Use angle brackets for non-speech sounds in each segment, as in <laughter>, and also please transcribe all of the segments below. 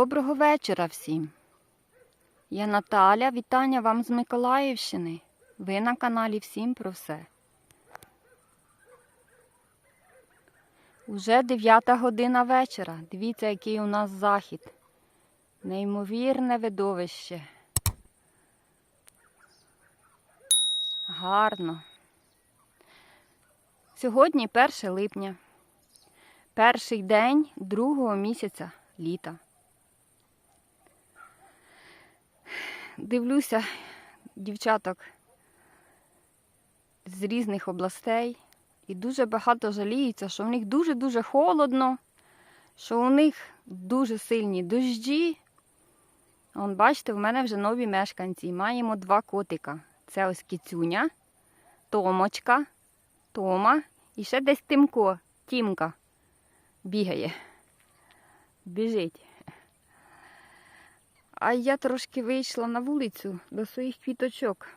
Доброго вечора всім. Я Наталя, вітання вам з Миколаївщини. Ви на каналі Всім про все. Уже 9 година вечора. Дивіться, який у нас захід. Неймовірне видовище. Гарно. Сьогодні 1 липня. Перший день другого місяця літа. Дивлюся дівчаток з різних областей і дуже багато жаліються, що в них дуже-дуже холодно, що у них дуже сильні дощі. Вон, бачите, в мене вже нові мешканці. Маємо два котика. Це ось кицюня, Томочка, Тома і ще десь Тимко, Тімка бігає, біжить. А я трошки вийшла на вулицю до своїх квіточок.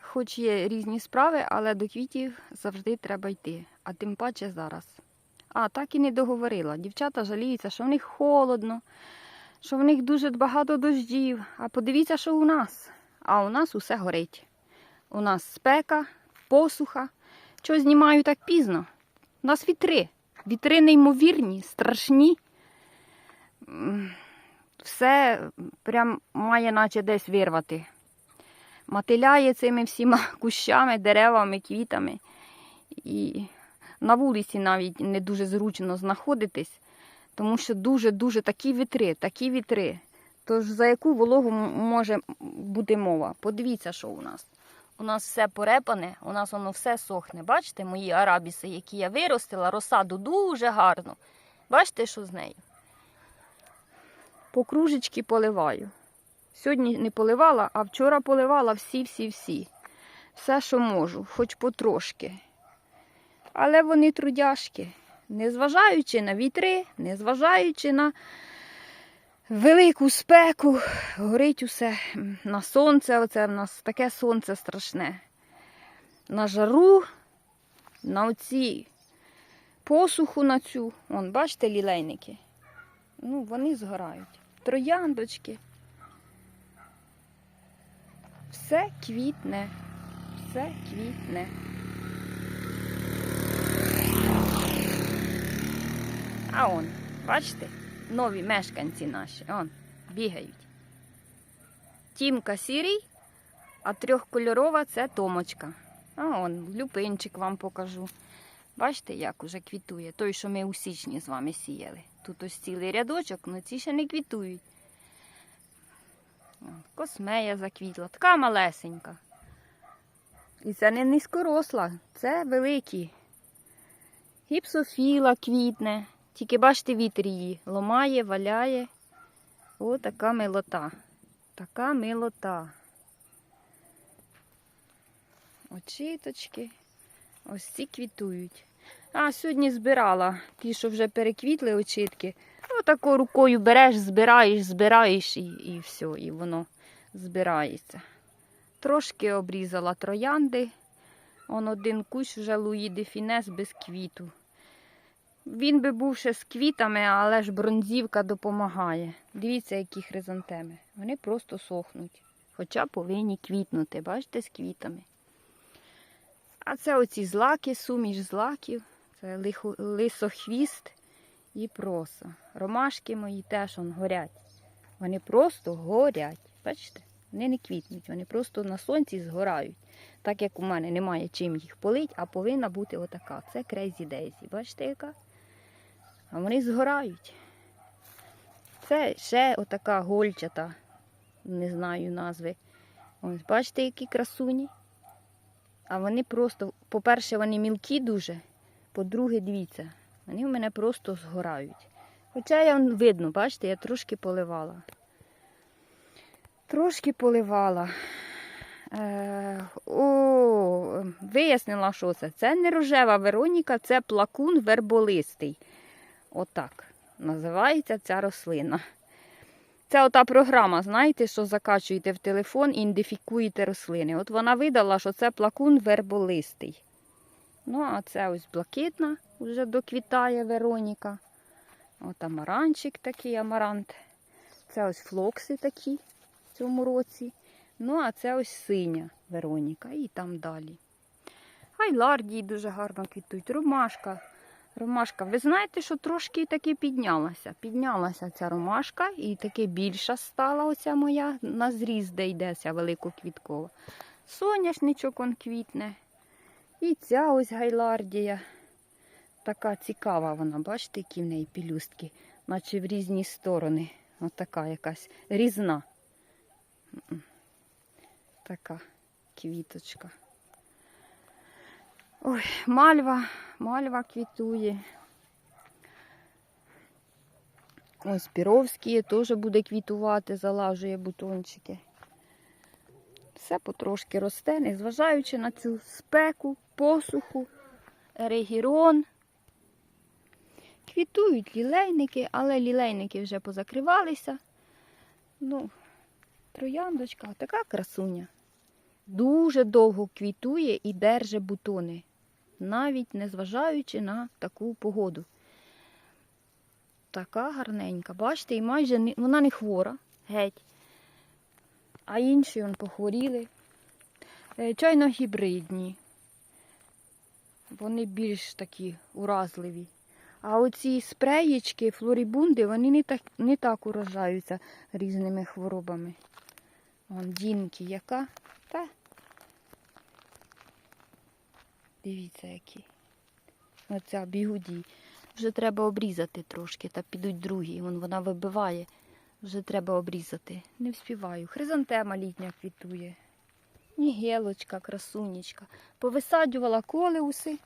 Хоч є різні справи, але до квітів завжди треба йти, а тим паче зараз. А, так і не договорила. Дівчата жаліються, що в них холодно, що в них дуже багато дождів. А подивіться, що у нас. А у нас усе горить. У нас спека, посуха. Чого знімаю так пізно? У нас вітри. Вітри неймовірні, страшні. Все прям має наче десь вирвати. Мотиляє цими всіма <laughs> кущами, деревами, квітами. І на вулиці навіть не дуже зручно знаходитись, тому що дуже-дуже такі вітри, такі вітри. Тож за яку вологу може бути мова? Подивіться, що у нас. У нас все порепане, у нас воно все сохне. Бачите, мої арабіси, які я виростила, розсаду дуже гарно. Бачите, що з нею? По кружечки поливаю. Сьогодні не поливала, а вчора поливала всі-всі-всі. Все, що можу, хоч потрошки. Але вони трудяшки, незважаючи на вітри, незважаючи на велику спеку, горить усе на сонце. Оце в нас таке сонце страшне. На жару, на оці посуху на цю. Вон, бачите, лілейники? Ну, вони згорають. Трояндочки. Все квітне, все квітне. А он, бачите, нові мешканці наші, он, бігають. Тімка сірий, а трьохкольорова це Томочка. А он, люпинчик вам покажу. Бачите, як уже квітує. Той, що ми у січні з вами сіяли. Тут ось цілий рядочок, але ці ще не квітують. Космея заквітла, така малесенька. І це не низькоросла, це великі. Гіпсофіла квітне. Тільки бачите, вітер її ломає, валяє. О, така милота. Така милота. Очіточки. Ось ці квітують. А сьогодні збирала ті, що вже переквітли очітки. Отако рукою береш, збираєш, збираєш і, і все, і воно збирається. Трошки обрізала троянди. Он один кущ вже Луї де Фінес без квіту. Він би був ще з квітами, але ж бронзівка допомагає. Дивіться, які хризантеми. Вони просто сохнуть. Хоча повинні квітнути, бачите, з квітами. А це оці злаки, суміш злаків. Це лисохвіст і проса. Ромашки мої теж он горять. Вони просто горять. Бачите? Вони не квітнуть, вони просто на сонці згорають. Так як у мене немає чим їх полить, а повинна бути отака. Це Crazy Daisy. Бачите, яка? А вони згорають. Це ще отака гольчата, не знаю назви. Ось, бачите, які красуні. А вони просто, по-перше, вони мілкі дуже, по-друге, дивіться, вони в мене просто згорають. Хоча я видно, бачите, я трошки поливала. Трошки поливала. Е, о, вияснила, що це. Це не рожева Вероніка, це плакун верболистий. Отак називається ця рослина. Це ота програма, знаєте, що закачуєте в телефон і ідентифікуєте рослини. От вона видала, що це плакун верболистий. Ну, а це ось блакитна, вже доквітає Вероніка. От амаранчик такий амарант. Це ось флокси такі в цьому році. Ну, а це ось синя Вероніка і там далі. Гайлардії дуже гарно квітують. Ромашка. Ромашка. Ви знаєте, що трошки таки піднялася. Піднялася ця ромашка і таки більша стала оця моя на зріз, де йде ця великоквіткова. Соняшничок он квітне. І ця ось гайлардія. Така цікава вона, бачите, які в неї пілюстки, наче в різні сторони. Ось така якась різна. Така квіточка. Ой, мальва, мальва квітує. Ось піровські теж буде квітувати, залажує бутончики. Все потрошки росте, незважаючи на цю спеку, посуху, регірон. Квітують лілейники, але лілейники вже позакривалися. Ну, трояндочка, така красуня. Дуже довго квітує і держить бутони, навіть незважаючи на таку погоду. Така гарненька. Бачите, і майже не, вона не хвора, геть. А інші он похворіли. Е, Чайно гібридні. Вони більш такі уразливі. А оці спреєчки, флорібунди, вони не так, не так уражаються різними хворобами. Вон дінки яка. Та. Дивіться, які. Оця бігуді. Вже треба обрізати трошки, та підуть другі. Вон вона вибиває. Вже треба обрізати. Не вспіваю. Хризантема літня квітує. Нігелочка, красунечка. Повисаджувала колеуси,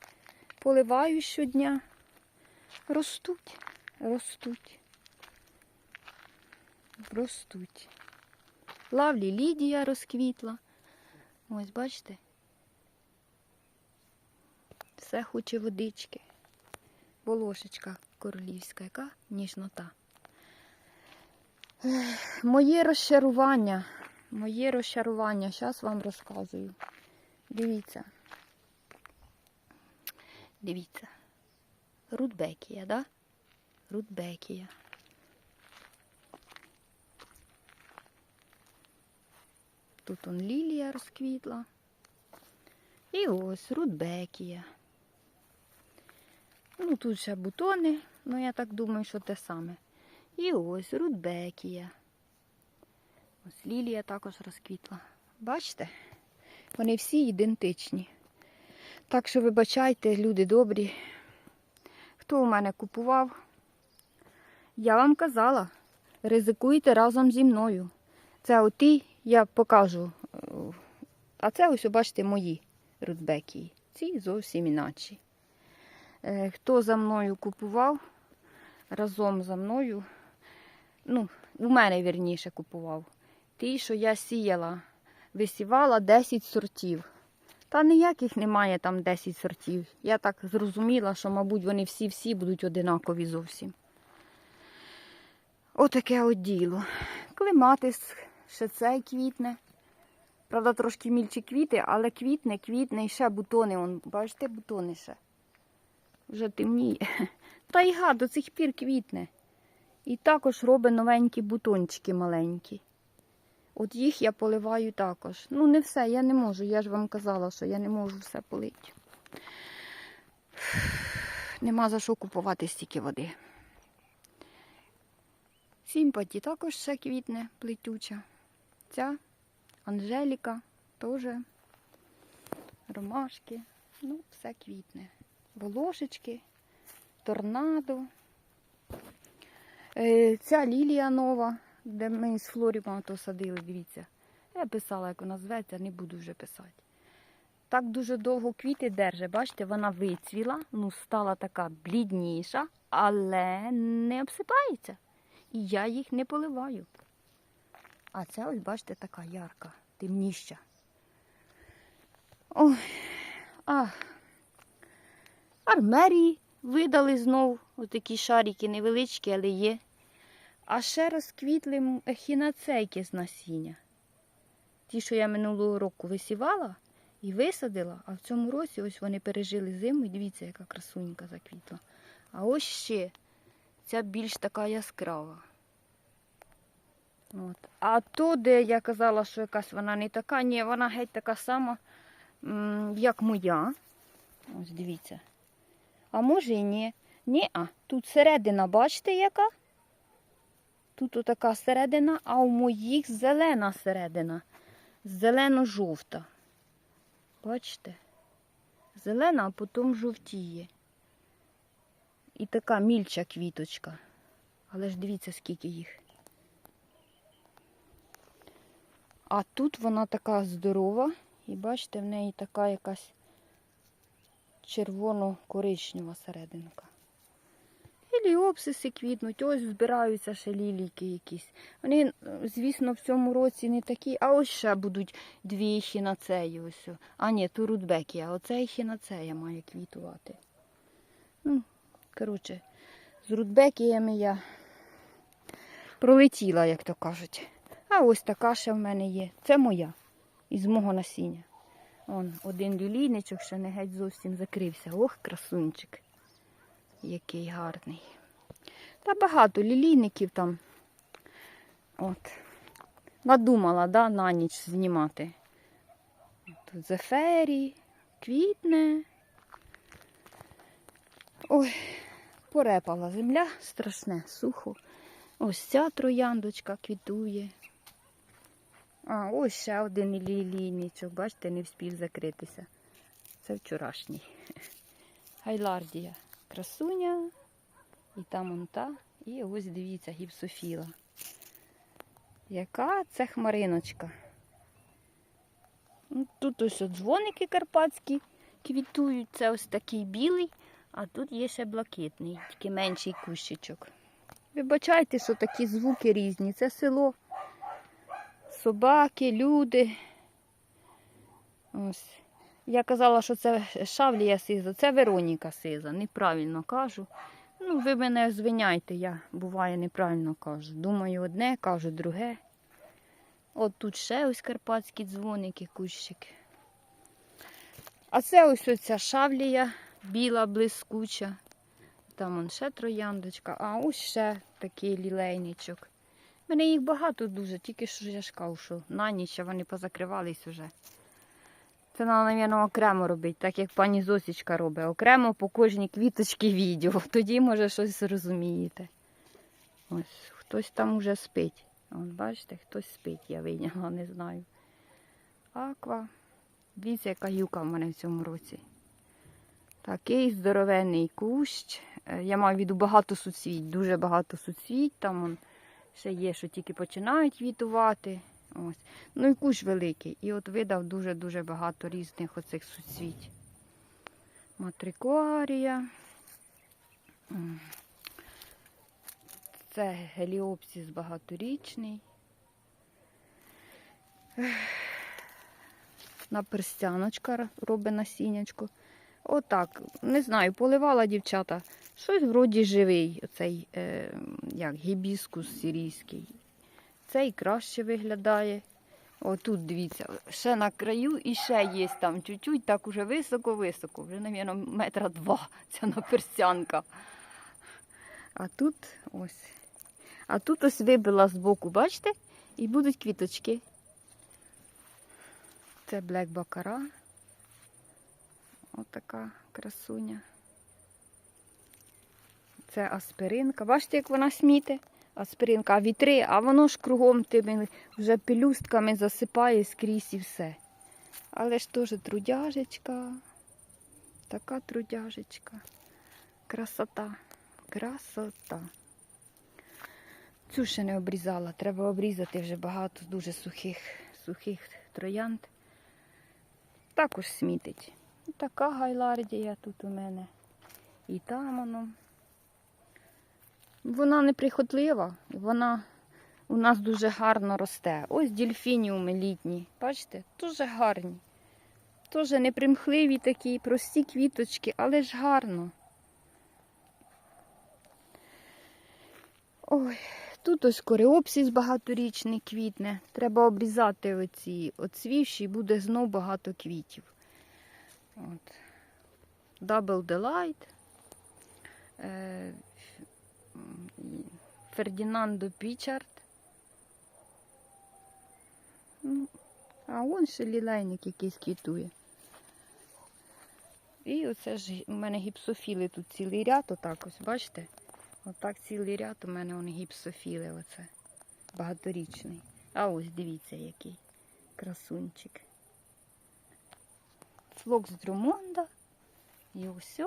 поливаю щодня. Ростуть, ростуть. Ростуть. Лавлі Лідія розквітла. Ось, бачите? Все хоче водички. Волошечка королівська, яка ніжнота. Моє розчарування. Моє розчарування. Зараз вам розказую. Дивіться. Дивіться. Рудбекія, да? Рудбекія. Тут он лілія розквітла. І ось рудбекія. Ну, тут ще бутони, ну я так думаю, що те саме. І ось рудбекія. Ось лілія також розквітла. Бачите? Вони всі ідентичні. Так що вибачайте, люди добрі. Хто у мене купував? Я вам казала, ризикуйте разом зі мною. Це оті я покажу. А це ось, бачите, мої рудбекії. Ці зовсім іначі. Е, Хто за мною купував, разом за мною, ну, у мене вірніше купував. Ті, що я сіяла, висівала 10 сортів. Та ніяких немає там 10 сортів. Я так зрозуміла, що, мабуть, вони всі-всі будуть одинакові зовсім. Отаке от діло. Клематис, ще цей квітне. Правда, трошки мільчі квіти, але квітне, квітне і ще бутони. Вон, бачите, бутони ще. Вже темніє. <laughs> Тайга до цих пір квітне. І також робить новенькі бутончики маленькі. От їх я поливаю також. Ну, не все, я не можу. Я ж вам казала, що я не можу все полити. Нема за що купувати стільки води. Сімпаті також ще квітне плетюча. Ця Анжеліка теж. Ромашки. Ну, все квітне. Волошечки, торнадо. Е, Ця лілія нова, де ми з Флоріма то садили, дивіться. Я писала, як вона зветься, не буду вже писати. Так дуже довго квіти держить. Бачите, вона вицвіла, ну стала така блідніша, але не обсипається. І я їх не поливаю. А ця ось, бачите, така ярка, темніща. Ой, ах. Армерії видали знов отакі шарики невеличкі, але є. А ще розквітли ехінацейки з насіння. Ті, що я минулого року висівала і висадила, а в цьому році ось вони пережили зиму і дивіться, яка красунька заквітла. А ось ще ця більш така яскрава. От. А то, де я казала, що якась вона не така, ні, вона геть така сама, як моя. Ось дивіться. А може і ні. Ні, а тут середина, бачите, яка? Тут отака середина, а у моїх зелена середина. Зелено-жовта. Бачите? Зелена, а потім жовтіє. І така мільча квіточка. Але ж дивіться, скільки їх. А тут вона така здорова. І бачите, в неї така якась червоно-коричнева серединка. Еліопсиси квітнуть, ось збираються ще лілійки якісь. Вони, звісно, в цьому році не такі, а ось ще будуть дві хінацеї. Ось. А ні, то рудбекія, оце хінацея має квітувати. Ну, коротше, з рудбекіями я пролетіла, як то кажуть. А ось така ще в мене є. Це моя, із мого насіння. Он один лілійничок ще не геть зовсім закрився. Ох, красунчик. Який гарний. Та багато лілійників там. От. Надумала, да, на ніч знімати. Тут зефері, квітне. Ой, порепала земля, страшне, сухо. Ось ця трояндочка квітує. А, ось ще один лілійничок, бачите, не вспів закритися. Це вчорашній. Гайлардія. Красуня. І там он та. І ось дивіться, гіпсофіла. Яка це хмариночка. Ну, Тут ось дзвоники карпатські квітують. Це ось такий білий, а тут є ще блакитний, тільки менший кущичок. Вибачайте, що такі звуки різні. Це село. Собаки, люди. Ось. Я казала, що це Шавлія Сиза, це Вероніка Сиза. Неправильно кажу. Ну, ви мене звиняйте, я буває неправильно кажу. Думаю одне, кажу друге. От тут ще ось карпатські дзвоники, кущики. А це ось оця шавлія, біла, блискуча. Там он ще трояндочка, а ось ще такий лілейничок. У мене їх багато дуже, тільки що я ж що на ніч вони позакривались уже. Це треба, мабуть, окремо робити, так як пані Зосічка робить. Окремо по кожній квіточці відео. <laughs> Тоді, може, щось зрозумієте. Ось, хтось там уже спить. Вон, бачите, хтось спить, я вийняла, не знаю. Аква. Дивіться, яка юка в мене в цьому році. Такий здоровенний кущ. Е, Я маю в виду багато суцвіть, дуже багато суцвіть. Там он ще є, що тільки починають квітувати. Ось. Ну і кущ великий. І от видав дуже-дуже багато різних оцих суцвіть. Матрикуарія. Це геліопсис багаторічний. Ех. Наперстяночка робить насіннячко. Отак, не знаю, поливала дівчата. Щось вроді живий, оцей, е, як гібіскус сирійський. Цей краще виглядає. О, тут дивіться, ще на краю і ще є там чуть-чуть, так уже високо-високо, вже, мабуть, метра два ця наперстянка. А тут ось. А тут ось вибила збоку, бачите? І будуть квіточки. Це Блек Бакара. Отака красуня. Це аспиринка. Бачите, як вона сміте? Аспиринка, а вітри, а воно ж кругом тими вже пелюстками засипає скрізь і все. Але ж теж трудяжечка. Така трудяжечка. Красота. Красота. Цю ще не обрізала. Треба обрізати вже багато дуже сухих, сухих троянд. Також смітить. Така гайлардія тут у мене. І там воно. Вона неприхотлива, вона у нас дуже гарно росте. Ось дельфініуми літні. Бачите, дуже гарні. Теж непримхливі такі, прості квіточки, але ж гарно. Ой, тут ось кореопсис багаторічний квітне. Треба обрізати оці оцвівші, буде знов багато квітів. От. Double Delight. Е, і Фердінандо Пічард. Ну, А он ще лілейник якийсь квітує. І оце ж у мене гіпсофіли тут цілий ряд, отак ось, бачите? Отак цілий ряд у мене вони гіпсофіли, оце. Багаторічний. А ось дивіться, який красунчик. Флокс Друмонда. І ось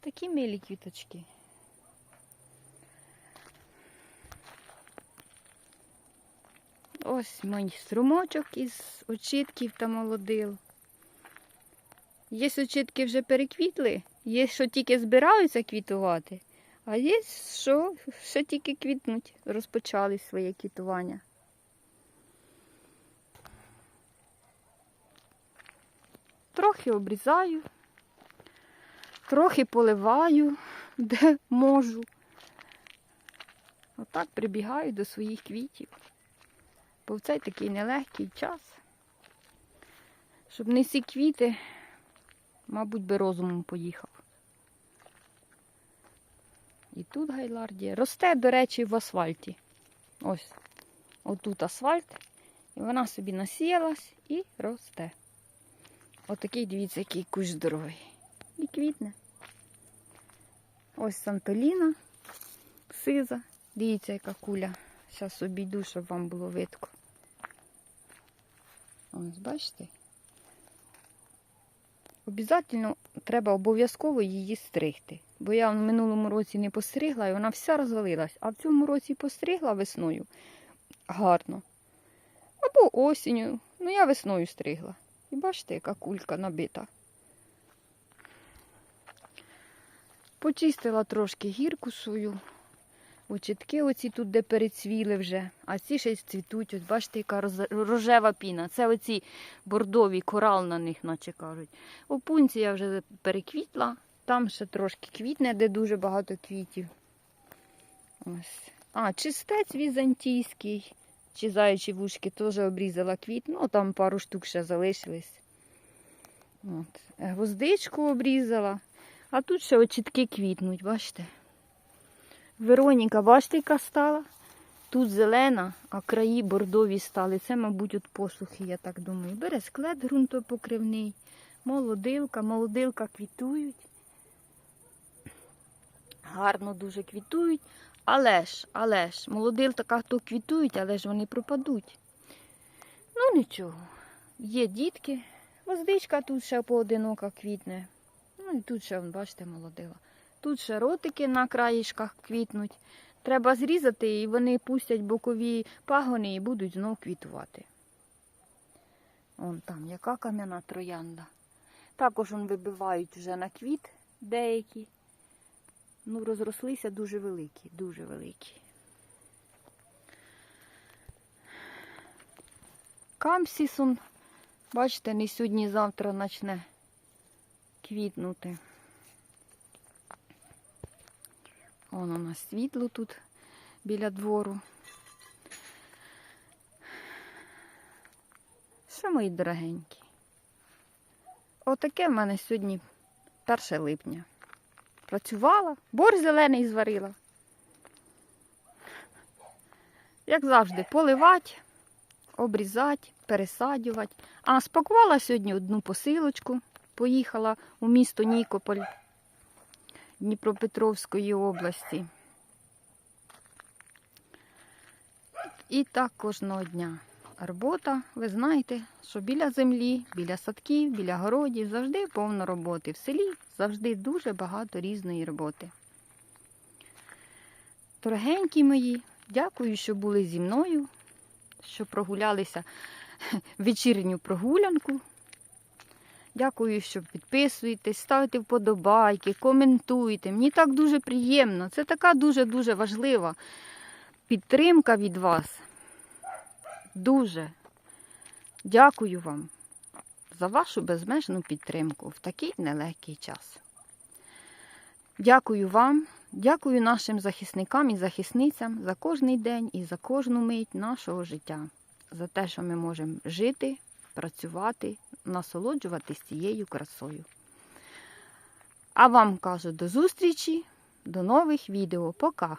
такі милі квіточки. Ось мій струмочок із очітків та молодил. Є очітки вже переквітли, є, що тільки збираються квітувати, а є, що ще тільки квітнуть, розпочали своє квітування. Трохи обрізаю, трохи поливаю, де можу. Отак прибігаю до своїх квітів. Бо в цей такий нелегкий час. Щоб не всі квіти, мабуть, би розумом поїхав. І тут гайлардія. Росте, до речі, в асфальті. Ось. Отут асфальт. І вона собі насіялась і росте. Отакий, дивіться, який кущ здоровий. І квітне. Ось Сантоліна, сиза. Дивіться, яка куля. Зараз обійду, щоб вам було видко. Ось, бачите? Обязательно треба обов'язково її стригти. Бо я в минулому році не постригла і вона вся розвалилась. А в цьому році постригла весною гарно. Або осінню. Ну, я весною стригла. І бачите, яка кулька набита. Почистила трошки гірку свою. Очітки оці тут, де перецвіли вже, а ці ще й цвітуть. Ось бачите, яка рожева піна. Це оці бордові, корал на них, наче кажуть. Опунція вже переквітла, там ще трошки квітне, де дуже багато квітів. Ось. А, чистець візантійський, чи заячі вушки теж обрізала квіт. Ну, там пару штук ще залишились. От. Гвоздичку обрізала. А тут ще очітки квітнуть, бачите? Вероніка, бачите, яка стала? Тут зелена, а краї бордові стали. Це, мабуть, от посухи, я так думаю. Бересклет ґрунтопокривний, молодилка, молодилка квітують. Гарно дуже квітують. Але ж, але ж, молодил така то квітують, але ж вони пропадуть. Ну нічого. Є дітки. Воздичка тут ще поодинока квітне. Ну і тут ще, бачите, молодила. Тут ще ротики на краєшках квітнуть. Треба зрізати, і вони пустять бокові пагони і будуть знов квітувати. Вон там яка кам'яна троянда. Також вон вибивають вже на квіт деякі. Ну, розрослися дуже великі, дуже великі. Камсісон, бачите, не сьогодні, завтра почне квітнути. Вон у нас світло тут біля двору. Що, мої дорогенькі? Отаке в мене сьогодні 1 липня. Працювала, борщ зелений зварила. Як завжди, поливати, обрізати, пересадювати. А спакувала сьогодні одну посилочку. Поїхала у місто Нікополь Дніпропетровської області. І так кожного дня. Робота, ви знаєте, що біля землі, біля садків, біля городів завжди повно роботи. В селі завжди дуже багато різної роботи. Дорогенькі мої, дякую, що були зі мною, що прогулялися <laughs> вечірню прогулянку. Дякую, що підписуєтесь, ставите вподобайки, коментуєте. Мені так дуже приємно. Це така дуже-дуже важлива підтримка від вас. Дуже дякую вам за вашу безмежну підтримку в такий нелегкий час. Дякую вам, дякую нашим захисникам і захисницям за кожний день і за кожну мить нашого життя, за те, що ми можемо жити, працювати, насолоджуватись цією красою. А вам кажу до зустрічі, До нових відео. Пока!